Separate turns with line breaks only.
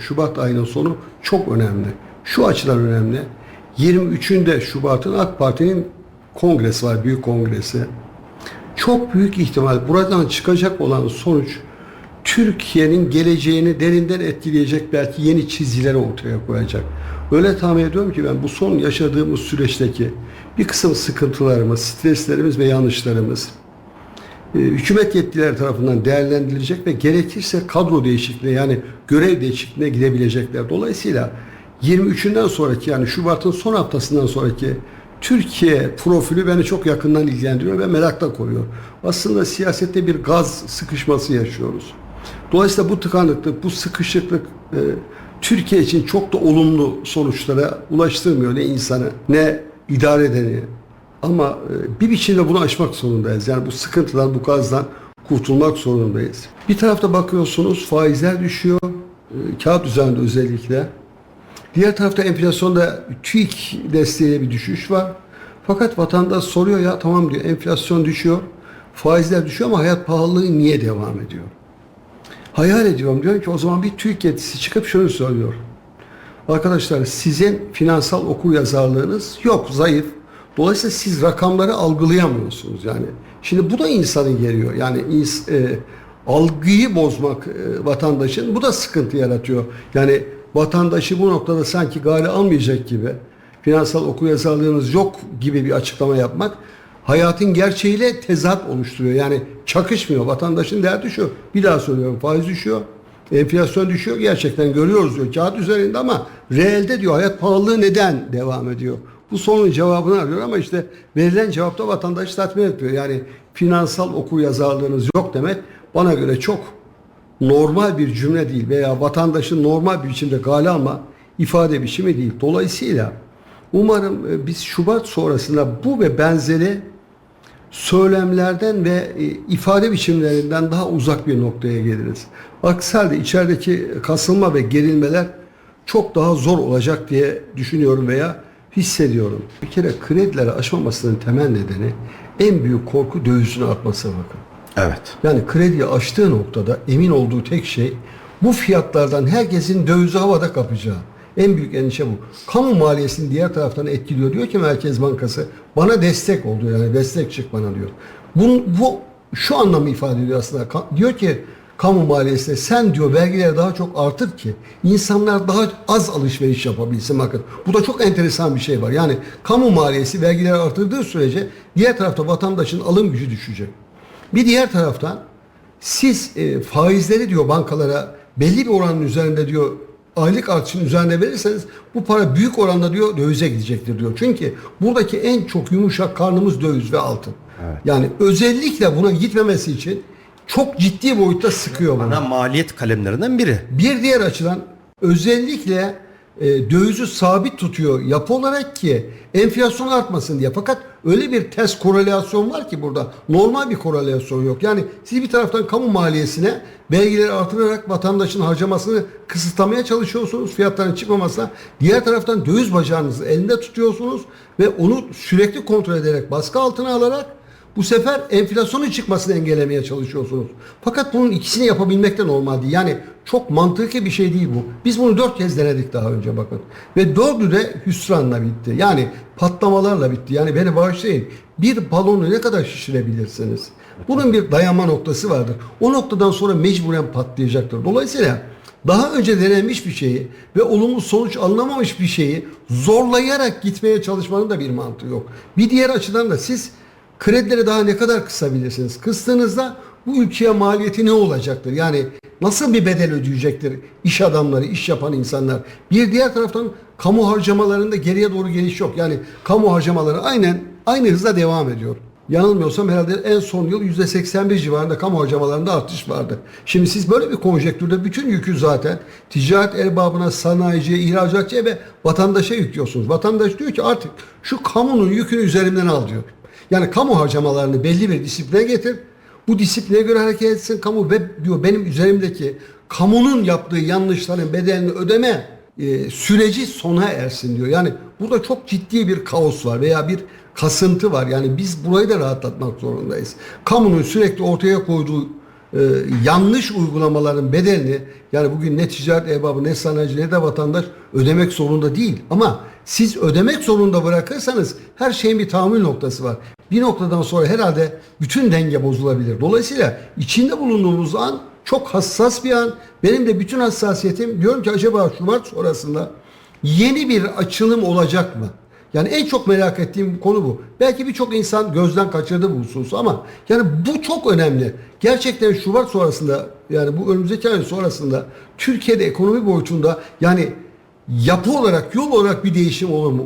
Şubat ayının sonu çok önemli. Şu açıdan önemli. 23'ünde Şubat'ın AK Parti'nin kongresi var, büyük kongresi. Çok büyük ihtimal buradan çıkacak olan sonuç Türkiye'nin geleceğini derinden etkileyecek belki yeni çizgileri ortaya koyacak. Öyle tahmin ediyorum ki ben bu son yaşadığımız süreçteki bir kısım sıkıntılarımız, streslerimiz ve yanlışlarımız hükümet yetkilileri tarafından değerlendirilecek ve gerekirse kadro değişikliğine yani görev değişikliğine gidebilecekler. Dolayısıyla 23'ünden sonraki yani Şubat'ın son haftasından sonraki Türkiye profili beni çok yakından ilgilendiriyor ve merakla koruyor. Aslında siyasette bir gaz sıkışması yaşıyoruz. Dolayısıyla bu tıkanıklık, bu sıkışıklık e, Türkiye için çok da olumlu sonuçlara ulaştırmıyor ne insanı ne idare edeni. Ama e, bir biçimde bunu aşmak zorundayız. Yani bu sıkıntıdan, bu gazdan kurtulmak zorundayız. Bir tarafta bakıyorsunuz faizler düşüyor. e, Kağıt üzerinde özellikle. Diğer tarafta enflasyonda TÜİK desteğiyle bir düşüş var. Fakat vatandaş soruyor ya tamam diyor enflasyon düşüyor, faizler düşüyor ama hayat pahalılığı niye devam ediyor? Hayal ediyorum diyor ki o zaman bir TÜİK yetkisi çıkıp şunu söylüyor. Arkadaşlar sizin finansal okur yazarlığınız yok, zayıf. Dolayısıyla siz rakamları algılayamıyorsunuz yani. Şimdi bu da insanı geriyor. Yani e, algıyı bozmak e, vatandaşın bu da sıkıntı yaratıyor. Yani vatandaşı bu noktada sanki gale almayacak gibi finansal okuryazarlığınız yok gibi bir açıklama yapmak hayatın gerçeğiyle tezat oluşturuyor. Yani çakışmıyor. Vatandaşın derdi şu. Bir daha söylüyorum faiz düşüyor. Enflasyon düşüyor. Gerçekten görüyoruz diyor. Kağıt üzerinde ama reelde diyor hayat pahalılığı neden devam ediyor? Bu sorunun cevabını arıyor ama işte verilen cevapta vatandaşı tatmin etmiyor. Yani finansal okuryazarlığınız yok demek bana göre çok normal bir cümle değil veya vatandaşın normal bir biçimde gale alma ifade biçimi değil. Dolayısıyla umarım e, biz Şubat sonrasında bu ve benzeri söylemlerden ve e, ifade biçimlerinden daha uzak bir noktaya geliriz. Aksi halde içerideki kasılma ve gerilmeler çok daha zor olacak diye düşünüyorum veya hissediyorum. Bir kere kredileri aşmamasının temel nedeni en büyük korku dövizini artması bakın.
Evet.
Yani krediyi aştığı noktada emin olduğu tek şey bu fiyatlardan herkesin dövizi havada kapacağı. En büyük endişe bu. Kamu maliyesini diğer taraftan etkiliyor. Diyor ki Merkez Bankası bana destek oldu yani destek çık bana diyor. Bu, bu şu anlamı ifade ediyor aslında. Diyor ki kamu maliyesine sen diyor vergileri daha çok artır ki insanlar daha az alışveriş yapabilsin bakın. Bu da çok enteresan bir şey var. Yani kamu maliyesi vergileri artırdığı sürece diğer tarafta vatandaşın alım gücü düşecek. Bir diğer taraftan siz e, faizleri diyor bankalara belli bir oranın üzerinde diyor aylık artışın üzerine verirseniz bu para büyük oranda diyor dövize gidecektir diyor. Çünkü buradaki en çok yumuşak karnımız döviz ve altın. Yani özellikle buna gitmemesi için çok ciddi boyutta sıkıyor.
Bana maliyet kalemlerinden biri.
Bir diğer açıdan özellikle e, dövizi sabit tutuyor yapı olarak ki enflasyon artmasın diye. Fakat öyle bir ters korelasyon var ki burada. Normal bir korelasyon yok. Yani siz bir taraftan kamu maliyesine vergileri artırarak vatandaşın harcamasını kısıtlamaya çalışıyorsunuz fiyatların çıkmamasına. Diğer taraftan döviz bacağınızı elinde tutuyorsunuz ve onu sürekli kontrol ederek baskı altına alarak bu sefer enflasyonun çıkmasını engellemeye çalışıyorsunuz. Fakat bunun ikisini yapabilmek de normal değil. Yani çok mantıklı bir şey değil bu. Biz bunu dört kez denedik daha önce bakın. Ve dördü de hüsranla bitti. Yani patlamalarla bitti. Yani beni bağışlayın. Bir balonu ne kadar şişirebilirsiniz? Bunun bir dayanma noktası vardır. O noktadan sonra mecburen patlayacaktır. Dolayısıyla daha önce denenmiş bir şeyi ve olumlu sonuç alınamamış bir şeyi zorlayarak gitmeye çalışmanın da bir mantığı yok. Bir diğer açıdan da siz kredileri daha ne kadar kısabilirsiniz? Kıstığınızda bu ülkeye maliyeti ne olacaktır? Yani nasıl bir bedel ödeyecektir iş adamları, iş yapan insanlar? Bir diğer taraftan kamu harcamalarında geriye doğru geliş yok. Yani kamu harcamaları aynen aynı hızla devam ediyor. Yanılmıyorsam herhalde en son yıl %81 civarında kamu harcamalarında artış vardı. Şimdi siz böyle bir konjektürde bütün yükü zaten ticaret erbabına, sanayiciye, ihracatçıya ve vatandaşa yüklüyorsunuz. Vatandaş diyor ki artık şu kamunun yükünü üzerimden al diyor. Yani kamu harcamalarını belli bir disipline getir. Bu disipline göre hareket etsin kamu ve diyor benim üzerimdeki kamunun yaptığı yanlışların bedelini ödeme e, süreci sona ersin diyor. Yani burada çok ciddi bir kaos var veya bir kasıntı var. Yani biz burayı da rahatlatmak zorundayız. Kamunun sürekli ortaya koyduğu e, yanlış uygulamaların bedelini yani bugün ne ticaret erbabı ne sanayici ne de vatandaş ödemek zorunda değil. Ama siz ödemek zorunda bırakırsanız her şeyin bir tahammül noktası var. Bir noktadan sonra herhalde bütün denge bozulabilir. Dolayısıyla içinde bulunduğumuz an çok hassas bir an. Benim de bütün hassasiyetim diyorum ki acaba Şubat sonrasında yeni bir açılım olacak mı? Yani en çok merak ettiğim konu bu. Belki birçok insan gözden kaçırdı bu hususu ama yani bu çok önemli. Gerçekten Şubat sonrasında yani bu önümüzdeki ay sonrasında Türkiye'de ekonomi boyutunda yani yapı olarak yol olarak bir değişim olur mu?